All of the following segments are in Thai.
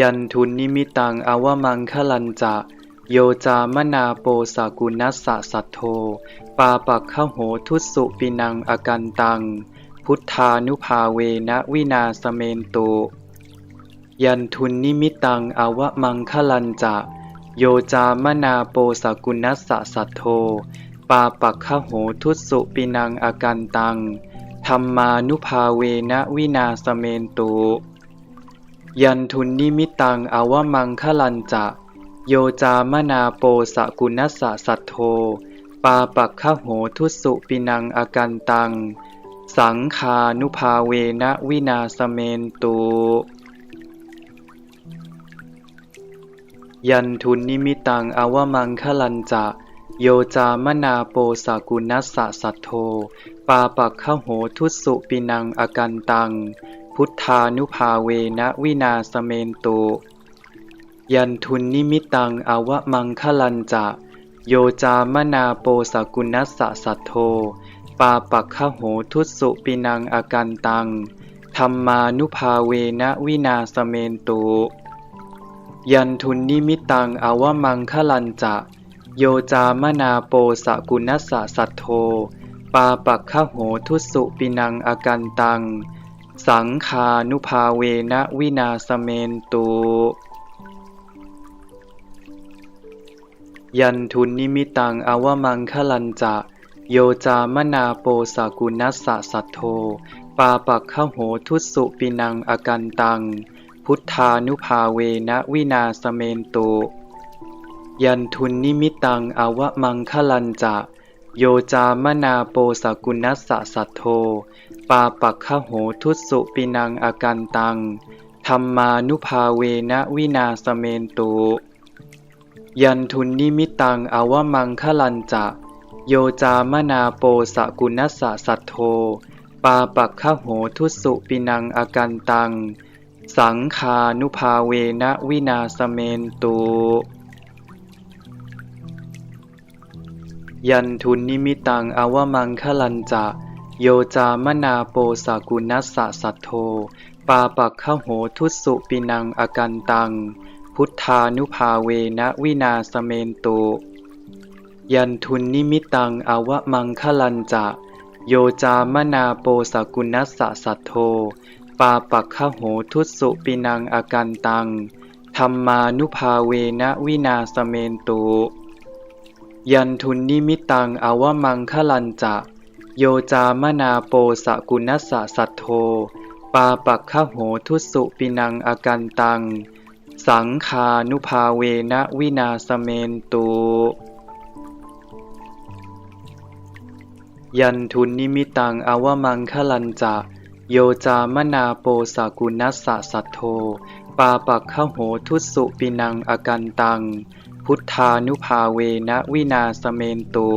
ยันทุนนิมิตังอวมังคลันจะ โยจามนาโปสากุนัสสะสัทโธปาปักขโหทุสุปินังอกันตัง พุทธานุภาเวนะวินาสเมนตุ ยันทุนนิมิตังอวมังคลันจะโยจามนาโปสกุนัสสะสัทโธปาปักขโหทุสุปินังอากันตัง ธรรมานุภาเวนะวินาสเมนตุ ยันทุนนิมิตังอวมังคลันจะ โยจามนาโปสกุนัสสะสัทโธปาปักขโหทุสุปินังอากันตัง สังคานุภาเวนะวินาสเมนตุยันทุนนิมิตังอวมังคลันจะ โยจามนาโปสกุนัสสะสัทโธปาปักขโหทุสุปินังอากันตัง พุทธานุภาเวนะวินาสเมนตุ ยันทุนนิมิตังอวมังคลันจะ โยจามนาโปสกุนัสสะสัทโธปาปักขโหทุสุปินังอากันตัง ธรรมานุภาเวนะวินาสเมนตุ ยันทุนนิมิตังอวมังคลันจะ โยจามนาโปสกุนัสสะสัทโธปาปักขโหทุสสุปินังอากันตัง สังคานุภาเวนะวินาสเมนตุยันทุนนิมิตังอวมังคลันจะ โยจามนาโปสากุนัสสะสัทโธปาปักขโหทุสสุปินังอากันตัง พุทธานุภาเวนะวินาสเมนตุ ยันทุนนิมิตังอวมังคลันจะ โยจามนาโปสกุนัสสะสัทโธปาปักขโหทุสสุปินังอากันตัง ธรรมานุภาเวนะวินาสเมนตุ ยันทุนนิมิตังอวมังคลันจะ โยจามนาโปสกุนัสสะสัทโธปาปักขโหทุสสุปินังอากันตัง สังคานุภาเวนะวินาสเมนตุ ยันทุนนิมิตังอวมังคลันจะ โยจามนาโปสากุนัสสะสัทโธปาปักขโหทุสุปินังอากันตัง พุทธานุภาเวนะวินาสเมนตุ ยันทุนนิมิตังอวมังคลันจะโยจามนาโปสกุนัสสะสัทโธปาปักขโหทุสสุปินังอากันตัง ธรรมานุภาเวนะวินาสเมนตุ ยันทุนนิมิตังอวมังคลันจะ โยจามนาโปสกุนัสสะสัทโธปาปักขโหทุสุปินังอากันตัง สังคานุภาเวนะวินาสเมนตุยันทุนนิมิตังอวมังคลันจะ โยจามนาโปสกุนัสสะสัทโธปาปักขโหทุสุปินังอากันตัง พุทธานุภาเวนะวินาสเมนตุ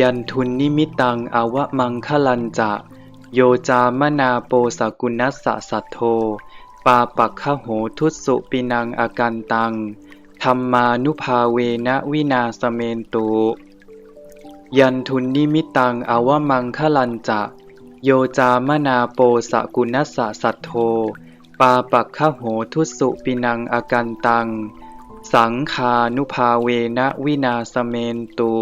ยันทุนนิมิตังอวมังคลันจะ โยจามนาโปสกุนัสสะสัทโธปาปักขโหทุสสุปินังอากันตัง ธรรมานุภาเวนะวินาสเมนตุ ยันทุนนิมิตังอวมังคลันจะ โยจามนาโปสกุนัสสะสัทโธปาปักขโหทุสสุปินังอากันตัง สังคานุภาเวนะวินาสเมนตุ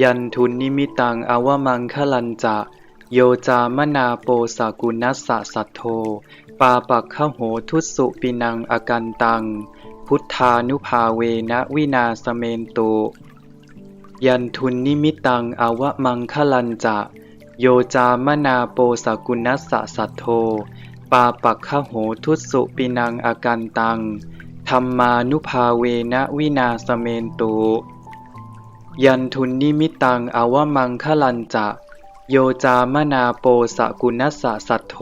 ยันทุนนิมิตังอวมังคลันจะ โยจามนาโปสากุนัสสะสัทโธปาปักขโหทุสุปินังอากันตัง พุทธานุภาเวนะวินาสเมนตุ ยันทุนนิมิตังอวมังคลันจะ โยจามนาโปสากุนัสสะสัทโธ ปาปักขโหทุสสุปินังอากันตัง ธรรมานุภาเวนะวินาสเมนตุ ยันทุนนิมิตังอวมังคลันจะ โยจามนาโปสกุนัสสะสัทโธ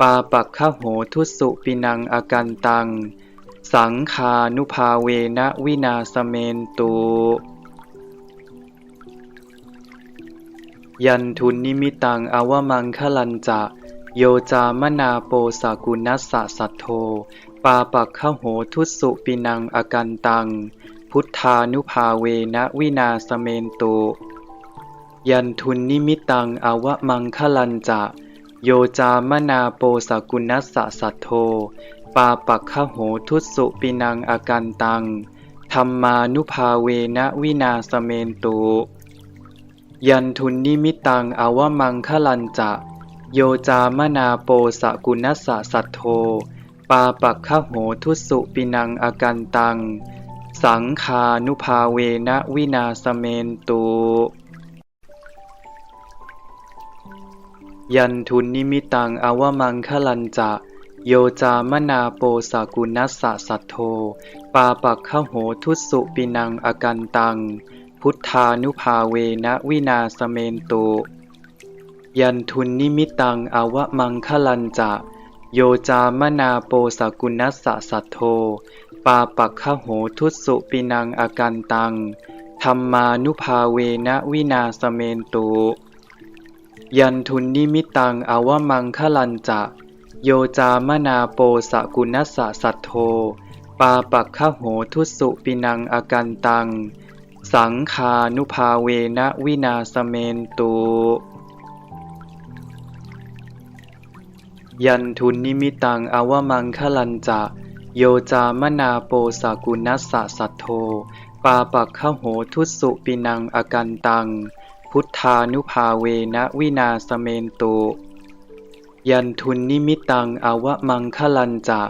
ปปาปักขโหทุสุปินังอากันตัง สังคานุภาเวนะวินาสเมนตุยันทุนนิมิตังอวมังคลันจะ โยจามนาโปสากุนัสสะสัทโธปาปักขโหทุสุปินังอากันตัง พุทธานุภาเวนะวินาสเมนตุ ยันทุนนิมิตังอวะมังคลันจะ โยจามนาโปสากุนัสสะสัทโธปาปักขโหทุสุปินังอากันตัง ธรรมานุภาเวนะวินาสเมนตุ ยันทุนนิมิตังอวะมังคลันจะ โยจามนาโปสกุนัสสะสัทโธปาปักขโหทุสุปินังอากันตัง สังคานุภาเวนะวินาสเมนตุยันทุนนิมิตังอวมังคลันจะ โยจามนาโปสกุนัสสะสัทโธปาปักขโหทุสุปินังอากันตัง พุทธานุภาเวนะวินาสเมนตุ ยันทุนนิมิตังอวมังคลันจะ โยจามนาโปสกุนัสสะสัทโธปาปักขโหทุสุปินังอากันตัง ธรรมานุภาเวนะวินาสเมนตุ ยันทุนนิมิตังอวมังคลันจะ โยจามนาโปสกุนัสสะสัทโธปาปักขโหทุสุปินังอากันตัง สังคานุภาเวนะวินาสเมนตุ ยันทุนนิมิตังอวมังคลันจะ โยจามนาโปสากุนัสสะสัทโธปาปักขโหทุสุปินังอากันตัง พุทธานุภาเวนะวินาสเมนตุ ยันทุนนิมิตังอวมังคลันจะ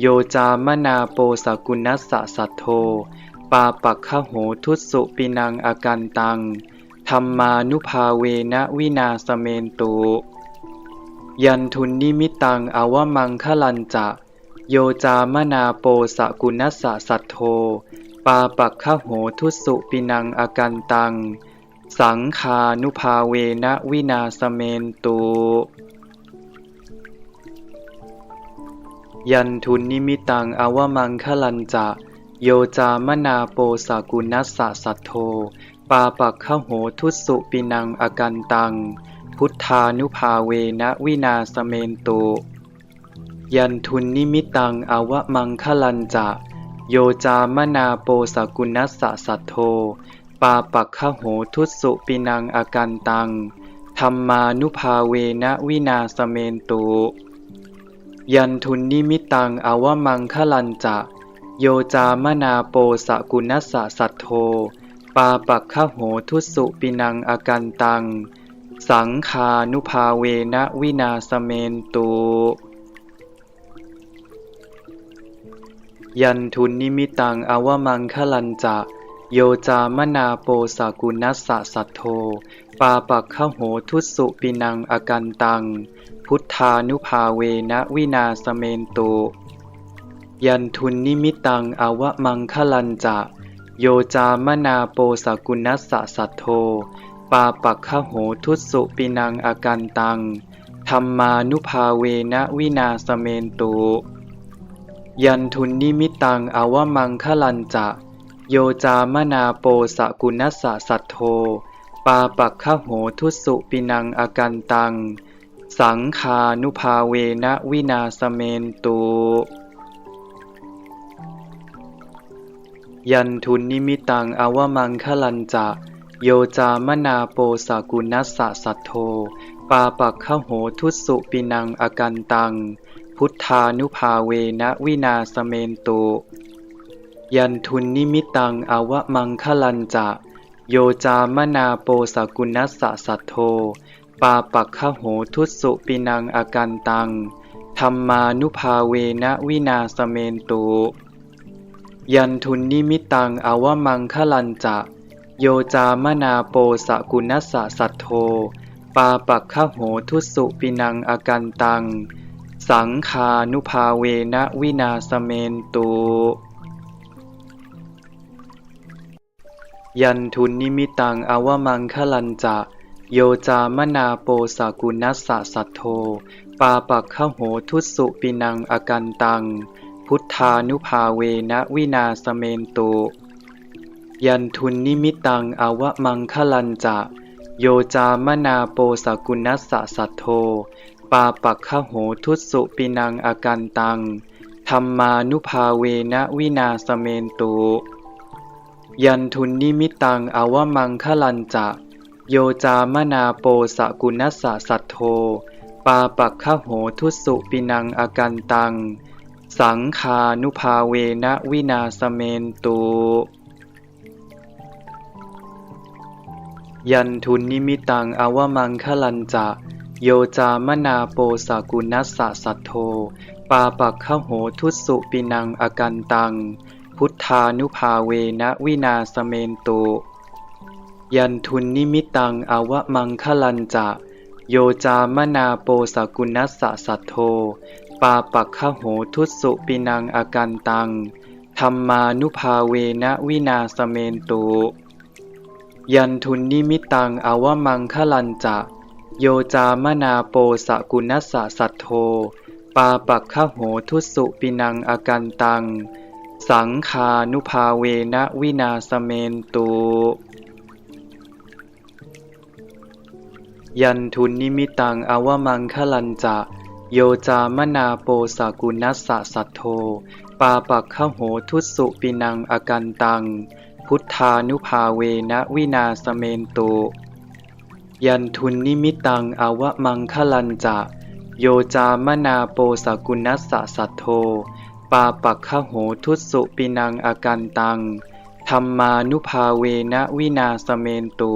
โยจามนาโปสกุนัสสะสัทโธปาปักขโหทุสุปินังอากันตัง ธรรมานุภาเวนะวินาสเมนตุ ยันทุนนิมิตังอวมังคลันจะ โยจามนาโปสกุนัสสะสัทโธปาปักขโหทุสุปินังอากันตัง สังคานุภาเวนะวินาสเมนตุยันทุนนิมิตังอวมังคลันจะ โยจามนาโปสกุนัสสะสัทโธปาปักขโหทุสุปินังอากันตัง พุทธานุภาเวนะวินาสเมนตุ ยันทุนนิมิตังอวมังคลันจะ โยจามนาโปสกุนัสสะสัทโธปาปักขโหทุสุปินังอากันตัง ธรรมานุภาเวนะวินาสเมนตุ ยันทุนนิมิตังอวมังคลันจะ โยจามนาโปสกุนัสสะสัทโธปาปักขโหทุสุปินังอากันตัง สังคานุภาเวนะวินาสเมนตุยันทุนนิมิตังอวมังคลันจะ โยจามนาโปสากุนัสสะสัทโธปาปักขโหทุสุปินังอากันตัง พุทธานุภาเวนะวินาสเมนตุยันทุนนิมิตังอวมังคลันจะ โยจามนาโปสากุนัสสะสัทโธ ปาปักขโหทุสุปินังอากันตัง ธรรมานุภาเวนะวินาสเมนตุ ยันทุนนิมิตังอวมังคลันจะ โยจามนาโปสกุนัสสะสัทโธปาปักขโหทุสุปินังอากันตัง สังคานุภาเวนะวินาสเมนตุยันทุนนิมิตังอวมังคลันจะ โยจามนาโปสากุนัสสะสัทโธปาปักขโหทุสุปินังอากันตัง พุทธานุภาเวนะวินาสเมนตุ ยันทุนนิมิตังอวะมังคลันจะ โยจามนาโปสากุนัสสะสัทโธปาปักขโหทุสุปินังอากันตัง ธรรมานุภาเวนะวินาสเมนตุ ยันทุนนิมิตังอวะมังคลันจะ โยจามนาโปสกุนัสสะสัทโธปาปักขโหทุสุปินังอากันตัง สังคานุภาเวนะวินาสเมนตุ ยันทุนนิมิตังอวมังคลันจะ โยจามนาโปสกุนัสสะสัทโธปาปักขโหทุสสุปินังอกันตัง พุทธานุภาเวนะวินาสเมนตุ ยันทุนนิมิตังอวะมังคลันจะ โยจามนาโปสกุณัสสะสัทโท ปาปักขโหทุสุปินังอากันตัง ธรรมานุภาเวนะวินาสเมนตุ ยันทุนนิมิตังอวมังคลันจะ โยจามนาโปสกุณัสสะสัทโท ปาปักขโหทุสุปินังอากันตัง สังคานุภาเวนะวินาสเมนตุ ยันทุนนิมิตังอวมังคลันจะ โยจามนาโปสกุณัสสะสัทโท ปาปักขโหทุสุปินังอกันตัง พุทธานุภาเวนะวินาสเมนตุ ยันทุนนิมิตังอวมังคลันจะโยจามนาโปสกุณัสสะสัทโท ปาปักขโหทุสุปินังอากันตัง ธรรมานุภาเวนะวินาสเมนตุ ยันทุนนิมิตังอวมังคลันจะ โยจามนาโปสกุณัสสะสัทโท ปาปักขโหทุสุปินังอกันตัง สังคานุภาเวนะวินาสเมนตุยันทุนนิมิตังอวมังคลันจะ โยจามนาโปสกุณัสสะสัทโท ปาปักขโหทุสสุปินังอกันตัง พุทธานุภาเวนะวินาสเมนตุ ยันทุนนิมิตังอวมังคลันจะ โยจามนาโปสกุณัสสะสัทโท ปาปักขโหทุสสุปินังอากันตัง ธรรมานุภาเวนะวินาสเมนตุ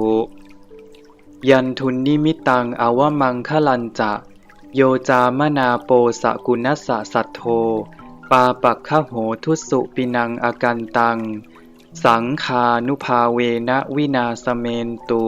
ยันทุนนิมิตังอวมังคลันจะ โยจามนาโปสกุณัสสะสัทโท ปาปักขโหทุสสุปินังอากันตัง สังคานุภาเวนะวินาสเมนตุ